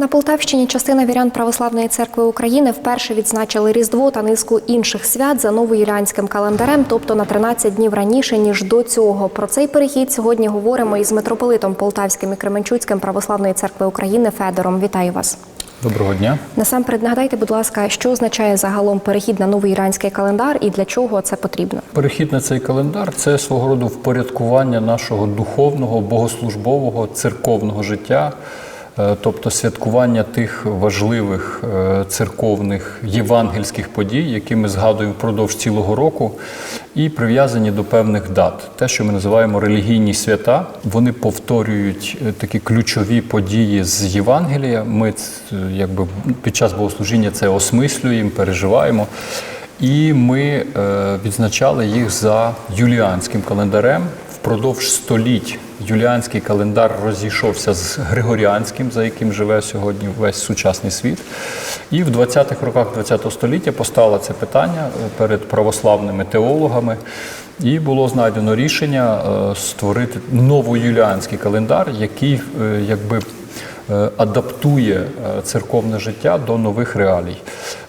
На Полтавщині частина вірян Православної церкви України вперше відзначили Різдво та низку інших свят за новоюліанським календарем, тобто на 13 днів раніше ніж до цього. Про цей перехід сьогодні говоримо із митрополитом Полтавським і Кременчуцьким Православної церкви України Федором. Вітаю вас. Доброго дня. Насамперед нагадайте, будь ласка, що означає загалом перехід на новий іранський календар і для чого це потрібно? Перехід на цей календар це свого роду впорядкування нашого духовного, богослужбового, церковного життя, тобто святкування тих важливих е, церковних євангельських подій, які ми згадуємо впродовж цілого року, і прив'язані до певних дат. Те, що ми називаємо релігійні свята, вони повторюють е, такі ключові події з Євангелія. Ми якби під час богослужіння це осмислюємо, переживаємо. І ми е, відзначали їх за юліанським календарем. Впродовж століть юліанський календар розійшовся з григоріанським, за яким живе сьогодні весь сучасний світ. І в 20-х роках ХХ століття постало це питання е, перед православними теологами. І було знайдено рішення створити створити новоюліанський календар, який е, якби е, адаптує е, церковне життя до нових реалій.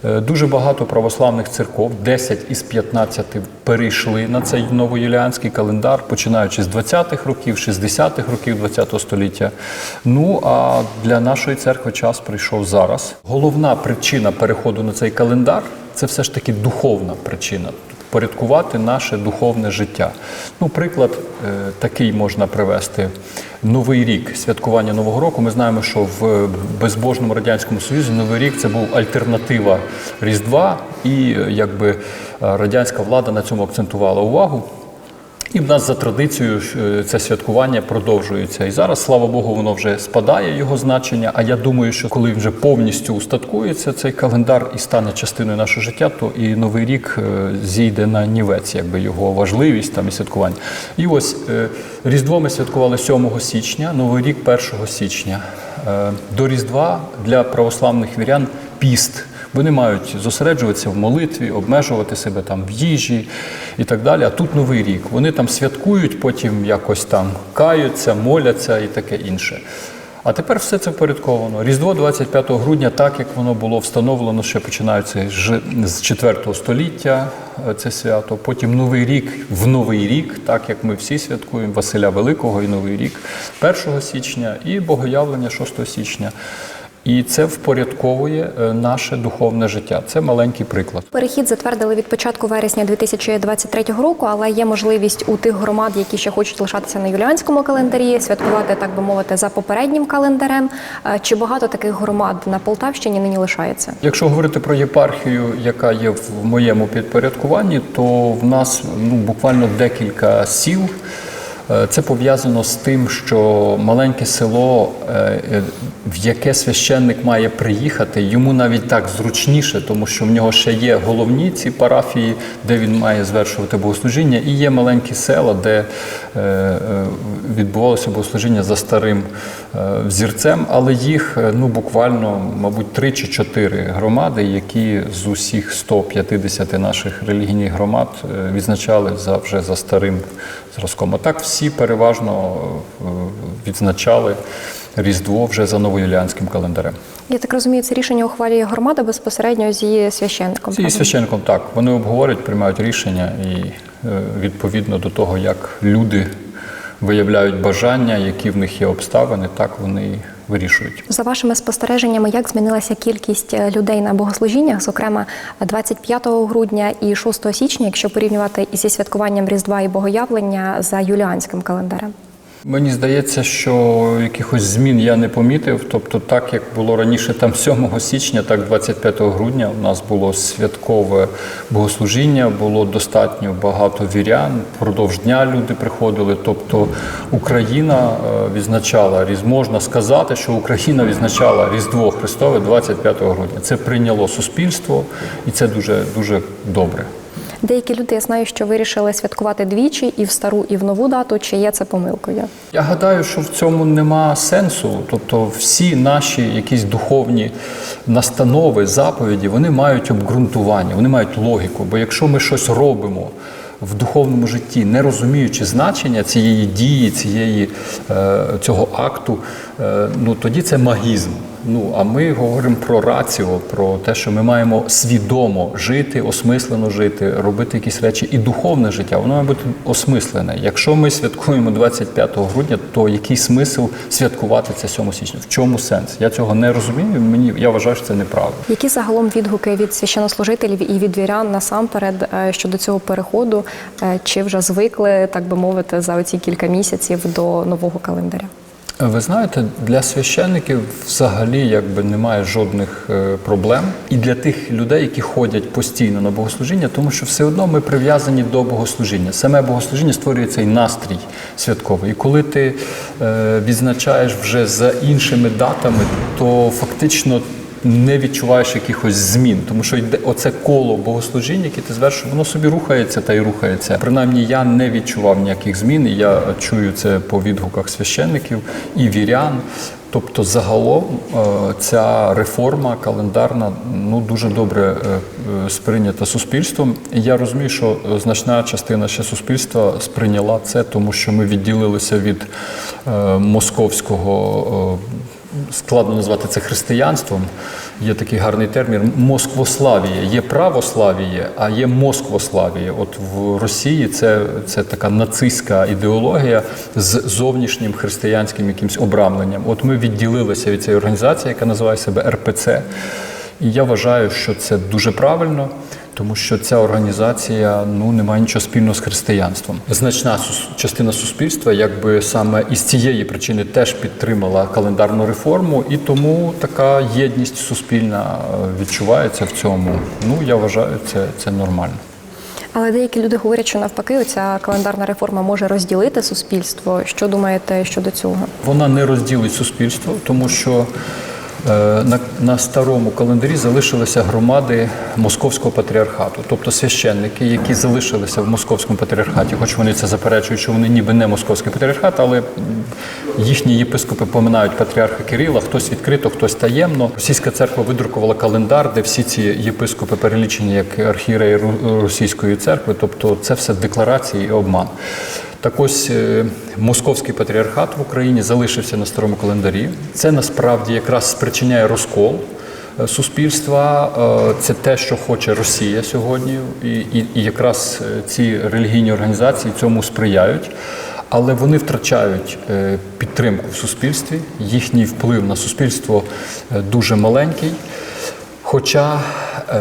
Е, Дуже багато православних церков, 10 із 15 перейшли на цей новоюліанський календар, починаючи з 20-х років, 60-х років ХХ століття. Ну а для нашої церкви час прийшов зараз. Головна причина переходу на цей календар це все ж таки духовна причина впорядкувати наше духовне життя. Ну, приклад е, такий можна привести. Новий рік, святкування Нового року. Ми знаємо, що в безбожному радянському союзі Новий рік це був альтернатива Різдва, і е, якби е, радянська влада на цьому акцентувала увагу. І в нас за традицією е, це святкування продовжується. І зараз, слава Богу, воно вже спадає його значення. А я думаю, що коли вже повністю устаткується цей календар і стане частиною нашого життя, то і новий рік е, зійде на нівець, якби його важливість там і святкування. І ось е, Різдво ми святкували 7 січня, Новий рік 1 січня. До Різдва для православних вірян піст. Вони мають зосереджуватися в молитві, обмежувати себе там в їжі і так далі. А тут новий рік. Вони там святкують, потім якось там каються, моляться і таке інше. А тепер все це впорядковано. Різдво 25 грудня, так як воно було встановлено, ще починається з 4 століття е, це свято. Потім Новий рік в Новий рік, так як ми всі святкуємо Василя Великого і Новий рік 1 січня, і Богоявлення 6 січня. І це впорядковує е, наше духовне життя. Це маленький приклад. Перехід затвердили від початку вересня 2023 року, але є можливість у тих громад, які ще хочуть лишатися на юліанському календарі, святкувати, так би мовити, за попереднім календарем. Е, Чи багато таких громад на Полтавщині нині лишається? Якщо говорити про єпархію, яка є в моєму підпорядкуванні, то в нас ну, буквально декілька сіл. Е, Це пов'язано з тим, що маленьке село, е, е, в яке священник має приїхати, йому навіть так зручніше, тому що в нього ще є головні ці парафії, де він має звершувати богослужіння, і є маленькі села, де відбувалося богослужіння за старим взірцем, але їх ну буквально, мабуть, три чи чотири громади, які з усіх 150 наших релігійних громад відзначали за вже за старим зразком. А так всі переважно е, відзначали Різдво вже за новоюліанським календарем. Я так розумію, це рішення ухвалює громада безпосередньо з її священником. З її священником так. Вони обговорюють, приймають рішення і е, відповідно до того, як люди виявляють бажання, які в них є обставини, так вони вирішують. За вашими спостереженнями, як змінилася кількість е, людей на богослужіннях, зокрема 25 грудня і 6 січня, якщо порівнювати зі святкуванням Різдва і Богоявлення за юліанським календарем? Мені здається, що якихось змін я не помітив. Тобто, так як було раніше, там 7 січня, так 25 грудня у нас було святкове богослужіння, було достатньо багато вірян. Впродовж дня люди приходили. Тобто Україна е, відзначала різ. Можна сказати, що Україна відзначала Різдво Христове 25 грудня. Це прийняло суспільство, і це дуже дуже добре. Деякі люди я знаю, що вирішили святкувати двічі і в стару, і в нову дату. Чи є це помилкою? Я гадаю, що в цьому нема сенсу. Тобто, всі наші якісь духовні настанови, заповіді, вони мають обґрунтування, вони мають логіку. Бо якщо ми щось робимо в духовному житті, не розуміючи значення цієї дії, цієї, е, цього акту, е, ну тоді це магізм. Ну а ми говоримо про раціо, про те, що ми маємо свідомо жити, осмислено жити, робити якісь речі, і духовне життя воно має бути осмислене. Якщо ми святкуємо 25 грудня, то який смисл святкувати це 7 січня? В чому сенс? Я цього не розумію. Мені я вважаю, що це неправильно. Які загалом відгуки від священнослужителів і від вірян насамперед е, щодо цього переходу? Е, Чи вже звикли, так би мовити, за оці кілька місяців до нового календаря? Ви знаєте, для священників взагалі якби немає жодних е, проблем. І для тих людей, які ходять постійно на богослужіння, тому що все одно ми прив'язані до богослужіння. Саме богослужіння створює цей настрій святковий. І коли ти е, відзначаєш вже за іншими датами, то фактично. Не відчуваєш якихось змін, тому що йде оце коло богослужіння, яке ти звершуєш, воно собі рухається та й рухається. Принаймні, я не відчував ніяких змін. і Я чую це по відгуках священників і вірян. Тобто, загалом е, ця реформа календарна ну дуже добре е, е, сприйнята суспільством. І я розумію, що значна частина ще суспільства сприйняла це, тому що ми відділилися від московського. Складно назвати це християнством. Є такий гарний термін Москвославія. Є православіє, а є Москвославіє. От в Росії це, це така нацистська ідеологія з зовнішнім християнським якимсь обрамленням. От ми відділилися від цієї організації, яка називає себе РПЦ. І я вважаю, що це дуже правильно. Тому що ця організація ну не має нічого спільного з християнством. Значна частина суспільства, якби саме із цієї причини теж підтримала календарну реформу, і тому така єдність суспільна е, відчувається в цьому. Ну я вважаю, це, це нормально. Але деякі люди говорять, що навпаки, оця календарна реформа може розділити суспільство. Що думаєте щодо цього? Вона не розділить суспільство, тому що на, на старому календарі залишилися громади московського патріархату, тобто священники, які залишилися в московському патріархаті, хоч вони це заперечують, що вони ніби не московський патріархат, але їхні єпископи поминають патріарха Кирила, хтось відкрито, хтось таємно. Російська церква видрукувала календар, де всі ці єпископи перелічені як архієреї російської церкви, тобто це все декларації і обман. Так ось е, московський патріархат в Україні залишився на старому календарі. Це насправді якраз спричиняє розкол е, суспільства. Е, Це те, що хоче Росія сьогодні, і, і, і якраз ці релігійні організації цьому сприяють. Але вони втрачають підтримку в суспільстві. Їхній вплив на суспільство дуже маленький. Хоча,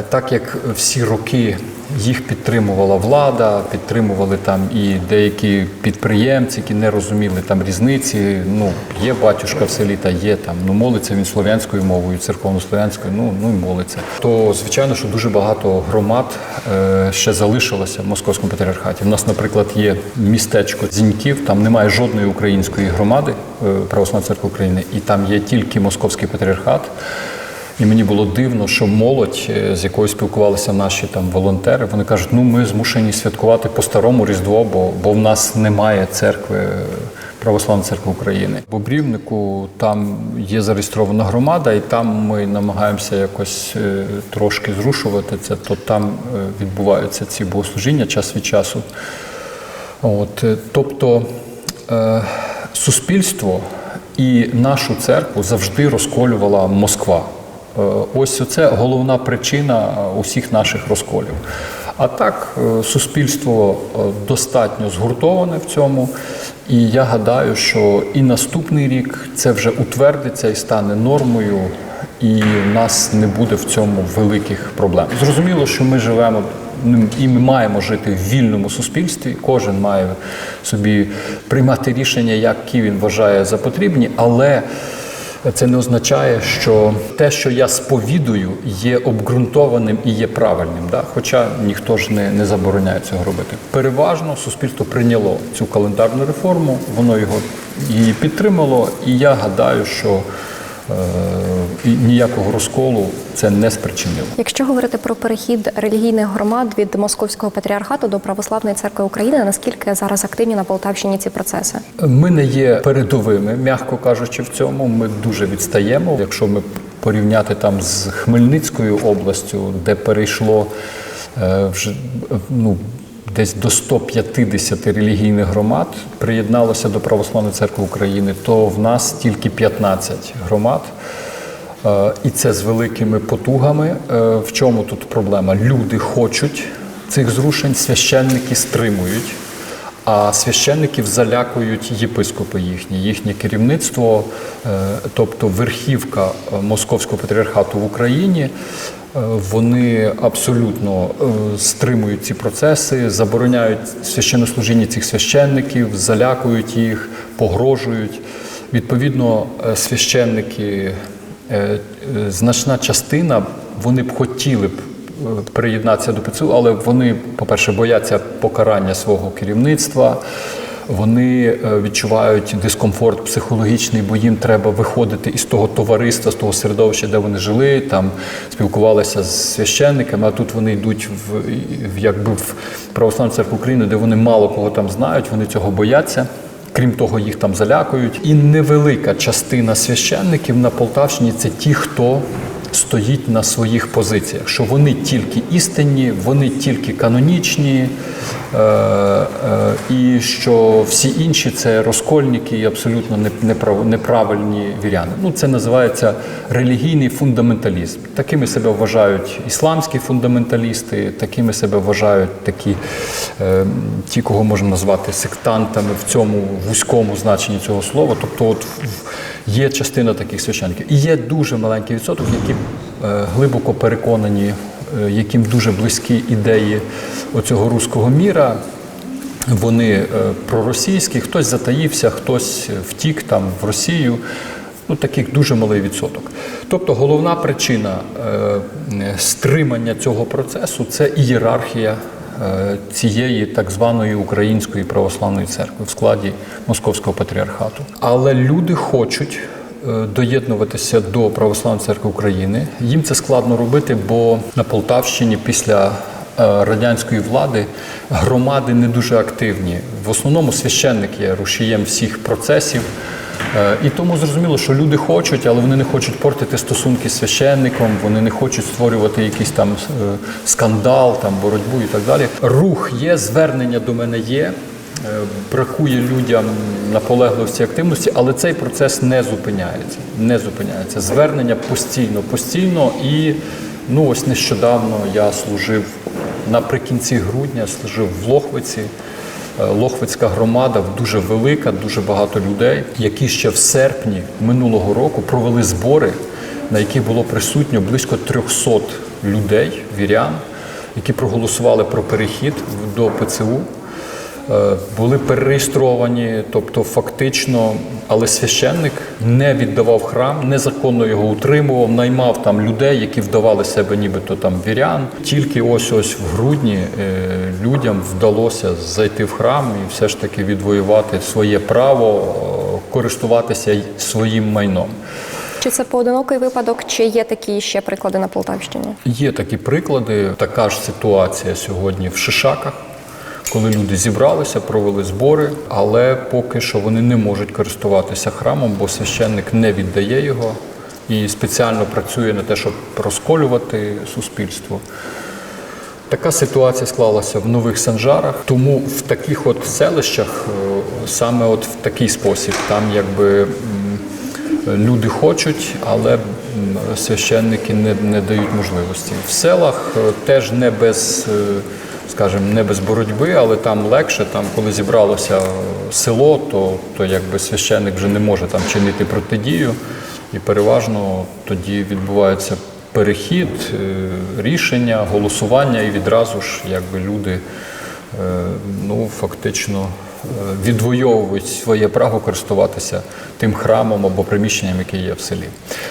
так як всі роки їх підтримувала влада, підтримували там і деякі підприємці, які не розуміли там різниці. Ну, є батюшка в селі, та є там, ну молиться він слов'янською мовою, церковнослов'янською, ну, ну і молиться. То звичайно, що дуже багато громад е, ще залишилося в московському патріархаті. У нас, наприклад, є містечко Зіньків, там немає жодної української громади е, Православної церкви України, і там є тільки московський патріархат. І мені було дивно, що молодь, е, з якою спілкувалися наші там волонтери, вони кажуть, ну ми змушені святкувати по-старому Різдво, бо, бо в нас немає церкви, е, Православної церкви України. В Обрівнику там є зареєстрована громада, і там ми намагаємося якось е, трошки зрушувати це, то там відбуваються ці богослужіння час від часу. От, тобто суспільство і нашу церкву завжди розколювала Москва. Е, ось це головна причина е, усіх наших розколів. А так, е, суспільство достатньо згуртоване в цьому, і я гадаю, що і наступний рік це вже утвердиться і стане нормою, і в нас не буде в цьому великих проблем. Зрозуміло, що ми живемо і ми маємо жити в вільному суспільстві. Кожен має собі приймати рішення, які він вважає за потрібні, але це не означає, що те, що я сповідую, є обґрунтованим і є правильним. Да? Хоча ніхто ж не, не забороняє цього робити. Переважно суспільство прийняло цю календарну реформу, воно його її підтримало, і я гадаю, що і ніякого розколу це не спричинило. Якщо говорити про перехід релігійних громад від московського патріархату до православної церкви України, наскільки зараз активні на Полтавщині ці процеси? Ми не є передовими, м'яко кажучи, в цьому. Ми дуже відстаємо. Якщо ми порівняти там з Хмельницькою областю, де перейшло е, вже ну. Десь до 150 релігійних громад приєдналося до Православної церкви України, то в нас тільки 15 громад. Е, І це з великими потугами. Е, В чому тут проблема? Люди хочуть цих зрушень, священники стримують, а священників залякують єпископи їхні, їхнє керівництво, е, тобто верхівка Московського патріархату в Україні. Е, Вони абсолютно е, стримують ці процеси, забороняють священнослужіння цих священників, залякують їх, погрожують. Відповідно, е, священники, значна частина, вони б хотіли б приєднатися до ПЦУ, але вони, по-перше, бояться покарання свого керівництва. Вони е, відчувають дискомфорт психологічний, бо їм треба виходити із того товариства, з того середовища, де вони жили, там спілкувалися з священниками. А тут вони йдуть в, якби в православну церкву України, де вони мало кого там знають, вони цього бояться. Крім того, їх там залякують. І невелика частина священників на Полтавщині це ті, хто стоїть на своїх позиціях, що вони тільки істинні, вони тільки канонічні, е, е, і що всі інші це розкольники і абсолютно не- неправ- неправильні віряни. Ну, це називається релігійний фундаменталізм. Такими себе вважають ісламські фундаменталісти, такими себе вважають такі ті, кого можна назвати сектантами в цьому вузькому значенні цього слова. Тобто, от є частина таких священників. І є дуже маленький відсоток, які е, глибоко переконані, е, яким дуже близькі ідеї оцього руського міра. Вони е, проросійські, хтось затаївся, хтось втік там в Росію. Ну, таких дуже малий відсоток. Тобто головна причина е, стримання цього процесу це ієрархія е, цієї так званої української православної церкви в складі Московського патріархату. Але люди хочуть е, доєднуватися до Православної церкви України. Їм це складно робити, бо на Полтавщині після е, радянської влади громади не дуже активні. В основному священник є рушієм всіх процесів. Е, І тому зрозуміло, що люди хочуть, але вони не хочуть портити стосунки з священником, вони не хочуть створювати якийсь там е, скандал, там боротьбу і так далі. Рух є, звернення до мене є. Е, Бракує людям наполегливості активності, але цей процес не зупиняється. Не зупиняється. Звернення постійно, постійно. І ну ось нещодавно я служив наприкінці грудня, служив в Лохвиці. Е, Лохвицька громада дуже велика, дуже багато людей, які ще в серпні минулого року провели збори, на яких було присутньо близько 300 людей, вірян, які проголосували про перехід до ПЦУ. Е, Були перереєстровані, тобто фактично, але священник не віддавав храм, незаконно його утримував, наймав там людей, які вдавали себе нібито там вірян. Тільки ось ось в грудні е, людям вдалося зайти в храм і все ж таки відвоювати своє право е, користуватися своїм майном. Чи це поодинокий випадок, чи є такі ще приклади на Полтавщині? Є такі приклади. Така ж ситуація сьогодні в Шишаках, коли люди зібралися, провели збори, але поки що вони не можуть користуватися храмом, бо священник не віддає його і спеціально працює на те, щоб розколювати суспільство. Така ситуація склалася в нових санжарах, тому в таких от селищах е, саме от в такий спосіб, там якби люди хочуть, але священники не, не дають можливості. В селах е, теж не без, е, скажімо, не без боротьби, але там легше. Там, коли зібралося село, то, то якби священник вже не може там чинити протидію, і переважно тоді відбувається перехід, е, рішення, голосування, і відразу ж якби люди е, ну, фактично відвоюють своє право користуватися тим храмом або приміщенням, яке є в селі.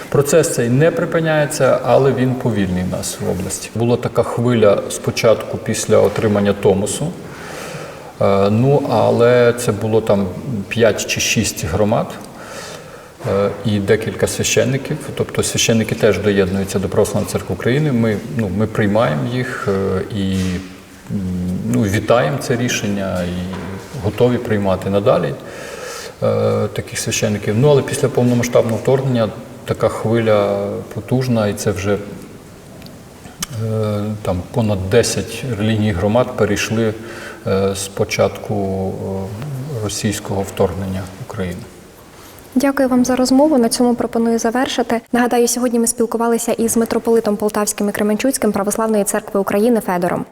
Процес цей не припиняється, але він повільний в нас в області. Була така хвиля спочатку після отримання Томосу. Е, Ну, але це було там 5 чи 6 громад е, і декілька священників. Тобто священники теж доєднуються до Православної церкви України. Ми, ну, ми приймаємо їх е, і ну, вітаємо це рішення і готові приймати надалі е, таких священників. Ну, але після повномасштабного вторгнення така хвиля потужна, і це вже Е, там понад 10 релігійних громад перейшли е, з початку російського вторгнення в Україну. Дякую вам за розмову. На цьому пропоную завершити. Нагадаю, сьогодні ми спілкувалися із митрополитом Полтавським і Кременчуцьким православної церкви України Федором.